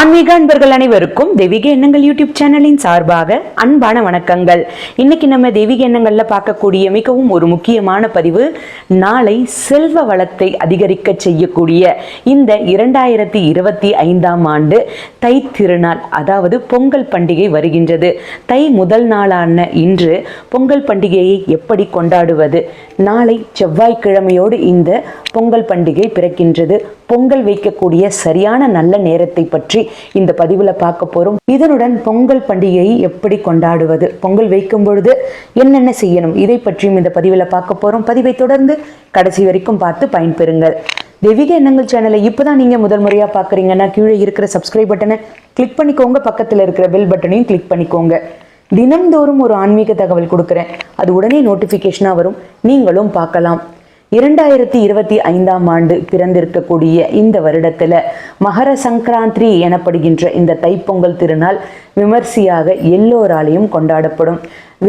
ஆன்மீக அன்பர்கள் அனைவருக்கும் தெய்வீக எண்ணங்கள் யூடியூப் சேனலின் சார்பாக அன்பான வணக்கங்கள். இன்னைக்கு நம்ம தெய்வீக எண்ணங்கள்ல பார்க்கக்கூடிய மிகவும் ஒரு முக்கியமான பதிவு நாளை செல்வ வளத்தை அதிகரிக்க செய்யக்கூடிய இந்த இரண்டாயிரத்தி இருபத்தி ஐந்தாம் ஆண்டு தை திருநாள் அதாவது பொங்கல் பண்டிகை வருகின்றது. தை முதல் நாளான இன்று பொங்கல் பண்டிகையை எப்படி கொண்டாடுவது? நாளை செவ்வாய்க்கிழமையோடு இந்த பொங்கல் பண்டிகை பிறக்கின்றது. பொங்கல் வைக்கக்கூடிய சரியான நல்ல நேரத்தை பற்றி இந்த பதிவுல பார்க்க போறோம். இதனுடன் பொங்கல் பண்டிகையை எப்படி கொண்டாடுவது பொங்கல் வைக்கும் பொழுது என்னென்ன செய்யணும் இதை பற்றியும் இந்த பதிவுல பார்க்க போறோம். பதிவை தொடர்ந்து கடைசி வரைக்கும் பார்த்து பயன்பெறுங்கள். தெய்வீக எண்ணங்கள் சேனலை இப்போதான் நீங்க முதல் முறையா பார்க்குறீங்கன்னா கீழே இருக்கிற சப்ஸ்கிரைப் பட்டனை கிளிக் பண்ணிக்கோங்க. பக்கத்துல இருக்கிற பெல் பட்டனையும் கிளிக் பண்ணிக்கோங்க. தினம்தோறும் ஒரு ஆன்மீக தகவல் கொடுக்குறேன். அது உடனே நோட்டிஃபிகேஷனாக வரும். நீங்களும் பார்க்கலாம். இரண்டாயிரத்தி இருபத்தி ஐந்தாம் ஆண்டு பிறந்திருக்கக்கூடிய இந்த வருடத்துல மகர சங்கராந்திரி எனப்படுகின்ற இந்த தைப்பொங்கல் திருநாள் விமர்சையாக எல்லோராலையும் கொண்டாடப்படும்.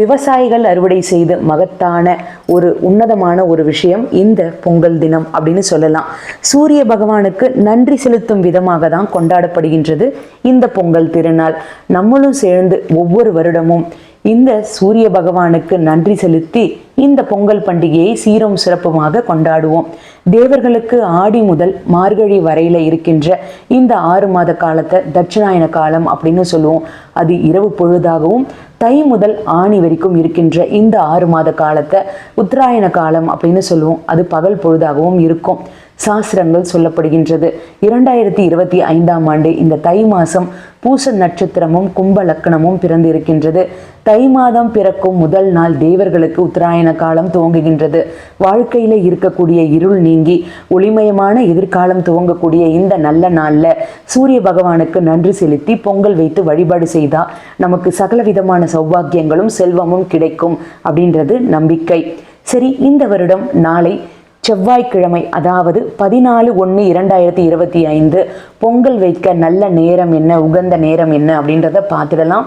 விவசாயிகள் அறுவடை செய்து மகத்தான ஒரு உன்னதமான ஒரு விஷயம் இந்த பொங்கல் தினம் அப்படின்னு சொல்லலாம். சூரிய பகவானுக்கு நன்றி செலுத்தும் விதமாக தான் கொண்டாடப்படுகின்றது இந்த பொங்கல் திருநாள். நம்மளும் சேர்ந்து ஒவ்வொரு வருடமும் இந்த சூரிய பகவானுக்கு நன்றி செலுத்தி இந்த பொங்கல் பண்டிகையை சீரும் சிறப்புமாக கொண்டாடுவோம். தேவர்களுக்கு ஆடி முதல் மார்கழி வரையில இருக்கின்ற இந்த ஆறு மாத காலத்தை தட்சிணாயன காலம் அப்படின்னு சொல்லுவோம். அது இரவு பொழுதாகவும் தை முதல் ஆணி வரைக்கும் இருக்கின்ற இந்த ஆறு மாத காலத்தை உத்தராயண காலம் அப்படின்னு சொல்லுவோம். அது பகல் பொழுதாகவும் இருக்கும். சாஸ்திரங்கள் சொல்லப்படுகின்றது. இரண்டாயிரத்தி இருபத்தி ஐந்தாம் ஆண்டு இந்த தை மாதம் பூச நட்சத்திரமும் கும்ப லக்கணமும் பிறந்து இருக்கின்றது தை மாதம் பிறக்கும் முதல் நாள் தேவர்களுக்கு உத்தராயண காலம் துவங்குகின்றது. வாழ்க்கையில இருக்கக்கூடிய இருள் நீங்கி ஒளிமயமான எதிர்காலம் துவங்கக்கூடிய இந்த நல்ல நாள்ல சூரிய பகவானுக்கு நன்றி செலுத்தி பொங்கல் வைத்து வழிபாடு செய்தா நமக்கு சகல விதமான சௌபாக்கியங்களும் செல்வமும் கிடைக்கும் அப்படின்றது நம்பிக்கை. சரி இந்த வருடம் நாளை செவ்வாய்க்கிழமை அதாவது பதினாலு ஒன்று இரண்டாயிரத்தி இருபத்தி ஐந்து பொங்கல் வைக்க நல்ல நேரம் என்ன உகந்த நேரம் என்ன அப்படின்றத பார்த்துடலாம்.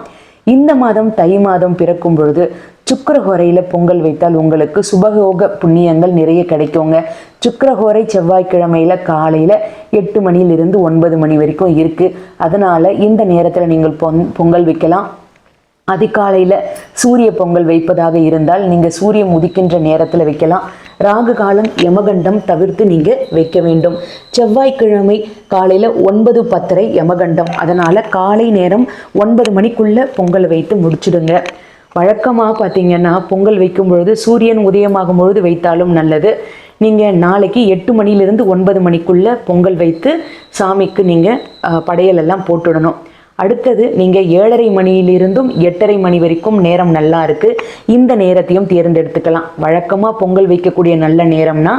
இந்த மாதம் தை மாதம் பிறக்கும் பொழுது சுக்கரஹோரையில் பொங்கல் வைத்தால் உங்களுக்கு சுபகோக புண்ணியங்கள் நிறைய கிடைக்குங்க. சுக்கரஹோரை செவ்வாய்க்கிழமையில காலையில் எட்டு மணியிலிருந்து ஒன்பது மணி வரைக்கும் இருக்குது அதனால் இந்த நேரத்தில் நீங்கள் பொங் பொங்கல் வைக்கலாம். அதிகாலையில் சூரிய பொங்கல் வைப்பதாக இருந்தால் நீங்கள் சூரியன் உதிக்கின்ற நேரத்தில் வைக்கலாம். ராகு காலம் யமகண்டம் தவிர்த்து நீங்கள் வைக்க வேண்டும். செவ்வாய்க்கிழமை காலையில் ஒன்பது பத்தரை யமகண்டம். அதனால் காலை நேரம் ஒன்பது மணிக்குள்ளே பொங்கல் வைத்து முடிச்சிடுங்க. வழக்கமாக பார்த்தீங்கன்னா பொங்கல் வைக்கும் பொழுது சூரியன் உதயமாகும் பொழுது வைத்தாலும் நல்லது. நீங்கள் நாளைக்கு எட்டு மணிலிருந்து ஒன்பது மணிக்குள்ளே பொங்கல் வைத்து சாமிக்கு நீங்கள் படையல் எல்லாம் போட்டுடணும். அடுத்தது நீங்கள் ஏழரை மணியிலிருந்தும் எட்டரை மணி வரைக்கும் நேரம் நல்லா இருக்குது இந்த நேரத்தையும் தேர்ந்தெடுத்துக்கலாம். வழக்கமாக பொங்கல் வைக்கக்கூடிய நல்ல நேரம்னா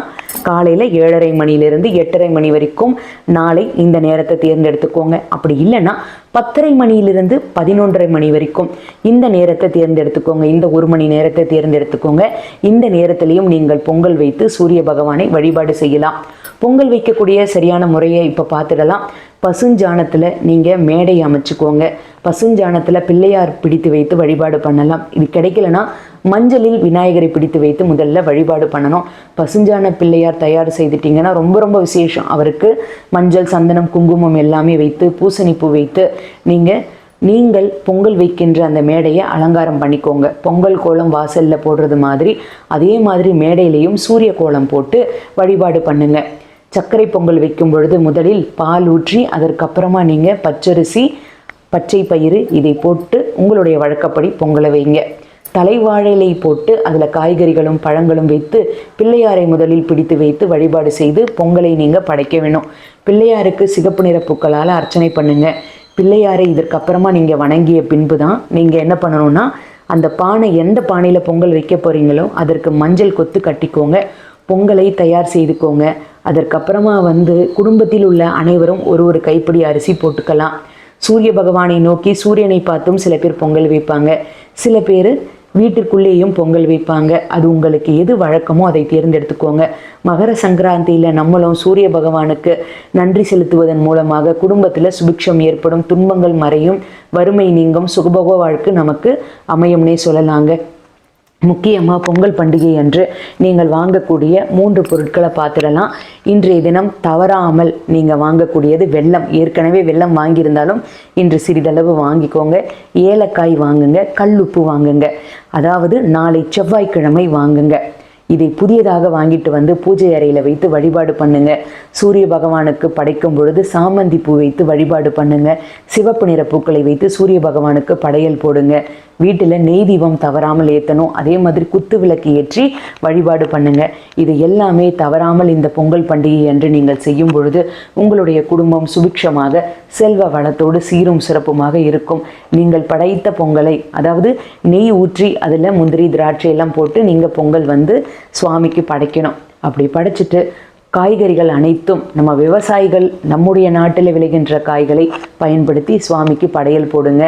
காலையில் ஏழரை மணியிலிருந்து எட்டரை மணி வரைக்கும் நாளை இந்த நேரத்தை தேர்ந்தெடுத்துக்கோங்க. அப்படி இல்லைன்னா பத்தரை மணியிலிருந்து பதினொன்றரை மணி வரைக்கும் இந்த நேரத்தை தேர்ந்தெடுத்துக்கோங்க. இந்த ஒரு மணி நேரத்தை தேர்ந்தெடுத்துக்கோங்க. இந்த நேரத்திலையும் நீங்கள் பொங்கல் வைத்து சூரிய பகவானை வழிபாடு செய்யலாம். பொங்கல் வைக்கக்கூடிய சரியான முறையை இப்போ பார்த்துடலாம். பசுஞ்சாணத்தில் நீங்கள் மேடை அமைச்சுக்கோங்க. பசுஞ்சாணத்தில் பிள்ளையார் பிடித்து வைத்து வழிபாடு பண்ணலாம். இது கிடைக்கலனா மஞ்சளில் விநாயகரை பிடித்து வைத்து முதல்ல வழிபாடு பண்ணணும். பசுஞ்சான பிள்ளையார் தயார் செய்துட்டிங்கன்னா ரொம்ப ரொம்ப விசேஷம். அவருக்கு மஞ்சள் சந்தனம் குங்குமம் எல்லாமே வைத்து பூசணிப்பூ வைத்து நீங்கள் நீங்கள் பொங்கல் வைக்கின்ற அந்த மேடையை அலங்காரம் பண்ணிக்கோங்க. பொங்கல் கோலம் வாசலில் போடுறது மாதிரி அதே மாதிரி மேடையிலையும் சூரிய கோலம் போட்டு வழிபாடு பண்ணுங்கள் சர்க்கரை பொங்கல் வைக்கும் பொழுது முதலில் பால் ஊற்றி அதற்கப்புறமா நீங்கள் பச்சரிசி பச்சை பயிறு இதை போட்டு உங்களுடைய வழக்கப்படி பொங்கலை வைங்க. தலைவாழையிலை போட்டு அதில் காய்கறிகளும் பழங்களும் வைத்து பிள்ளையாரை முதலில் பிடித்து வைத்து வழிபாடு செய்து பொங்கலை நீங்கள் படைக்க வேணும். பிள்ளையாருக்கு சிகப்பு நிற பூக்களால் அர்ச்சனை பண்ணுங்க. பிள்ளையாரை இதற்கப்புறமா நீங்கள் வணங்கிய பின்பு தான் நீங்கள் என்ன பண்ணணும்னா அந்த பானை எந்த பானையில் பொங்கல் வைக்க போகிறீங்களோ அதற்கு மஞ்சள் கொத்து கட்டிக்கோங்க. பொங்கலை தயார் செய்துக்கோங்க. அதற்கப்புறமா வந்து குடும்பத்தில் உள்ள அனைவரும் ஒரு ஒரு கைப்பிடி அரிசி போட்டுக்கலாம். சூரிய பகவானை நோக்கி சூரியனை பார்த்தும் சில பேர் பொங்கல் வைப்பாங்க. சில பேர் வீட்டிற்குள்ளேயும் பொங்கல் வைப்பாங்க. அது உங்களுக்கு எது வழக்கமோ அதை தேர்ந்தெடுத்துக்கோங்க. மகர சங்கராந்தியில் நம்மளும் சூரிய பகவானுக்கு நன்றி செலுத்துவதன் மூலமாக குடும்பத்தில் சுபிக்ஷம் ஏற்படும் துன்பங்கள் மறையும் வறுமை நீங்கும் சுகபோக வாழ்க்கை நமக்கு அமையும்னே சொல்லலாங்க. முக்கியமாக பொங்கல் பண்டிகை அன்று நீங்கள் வாங்கக்கூடிய மூன்று பொருட்களை பார்த்துடலாம். இன்றைய தினம் தவறாமல் நீங்கள் வாங்கக்கூடியது வெள்ளம் ஏற்கனவே வெள்ளம் வாங்கியிருந்தாலும் இன்று சிறிதளவு வாங்கிக்கோங்க. ஏலக்காய் வாங்குங்க கல்லுப்பு வாங்குங்க. அதாவது நாளை செவ்வாய்க்கிழமை வாங்குங்க. இதை புதியதாக வாங்கிட்டு வந்து பூஜை அறையில் வைத்து வழிபாடு பண்ணுங்க. சூரிய பகவானுக்கு படைக்கும் பொழுது சாமந்தி பூ வைத்து வழிபாடு பண்ணுங்க. சிவப்பு நிற பூக்களை வைத்து சூரிய பகவானுக்கு படையல் போடுங்க. வீட்டில் நெய் தீபம் தவறாமல் ஏற்றணும் அதே மாதிரி குத்து விளக்கு ஏற்றி வழிபாடு பண்ணுங்க. இது எல்லாமே தவறாமல் இந்த பொங்கல் பண்டிகை என்று நீங்கள் செய்யும் பொழுது உங்களுடைய குடும்பம் சுபிக்ஷமாக செல்வ வளத்தோடு சீரும் சிறப்புமாக இருக்கும். நீங்கள் படைத்த பொங்கலை அதாவது நெய் ஊற்றி அதில் முந்திரி திராட்சை எல்லாம் போட்டு நீங்கள் பொங்கல் வந்து சுவாமிக்கு படைக்கணும். அப்படி படைச்சிட்டு காய்கறிகள் அனைத்தும் நம்ம விவசாயிகள் நம்முடைய நாட்டில் விளைகின்ற காய்களை பயன்படுத்தி சுவாமிக்கு படையல் போடுங்க.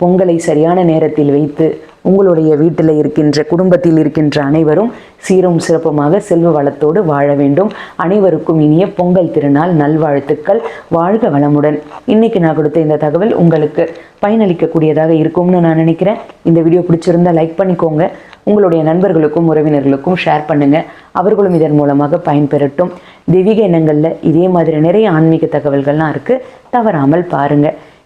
பொங்கலை சரியான நேரத்தில் வைத்து உங்களுடைய வீட்டில் இருக்கின்ற குடும்பத்தில் இருக்கின்ற அனைவரும் சீரும் சிறப்புமாக செல்வ வளத்தோடு வாழ வேண்டும். அனைவருக்கும் இனிய பொங்கல் திருநாள் நல்வாழ்த்துக்கள். வாழ்க வளமுடன். இன்னைக்கு நான் கொடுத்த இந்த தகவல் உங்களுக்கு பயனளிக்கக்கூடியதாக இருக்கும்னு நான் நினைக்கிறேன். இந்த வீடியோ பிடிச்சிருந்தா லைக் பண்ணிக்கோங்க. உங்களுடைய நண்பர்களுக்கும் உறவினர்களுக்கும் ஷேர் பண்ணுங்க. அவர்களும் இதன் மூலமாக பயன்பெறட்டும். தெய்வீக எண்ணங்களில் இதே மாதிரி நிறைய ஆன்மீக தகவல்கள்லாம் இருக்குது தவறாமல் பாருங்கள்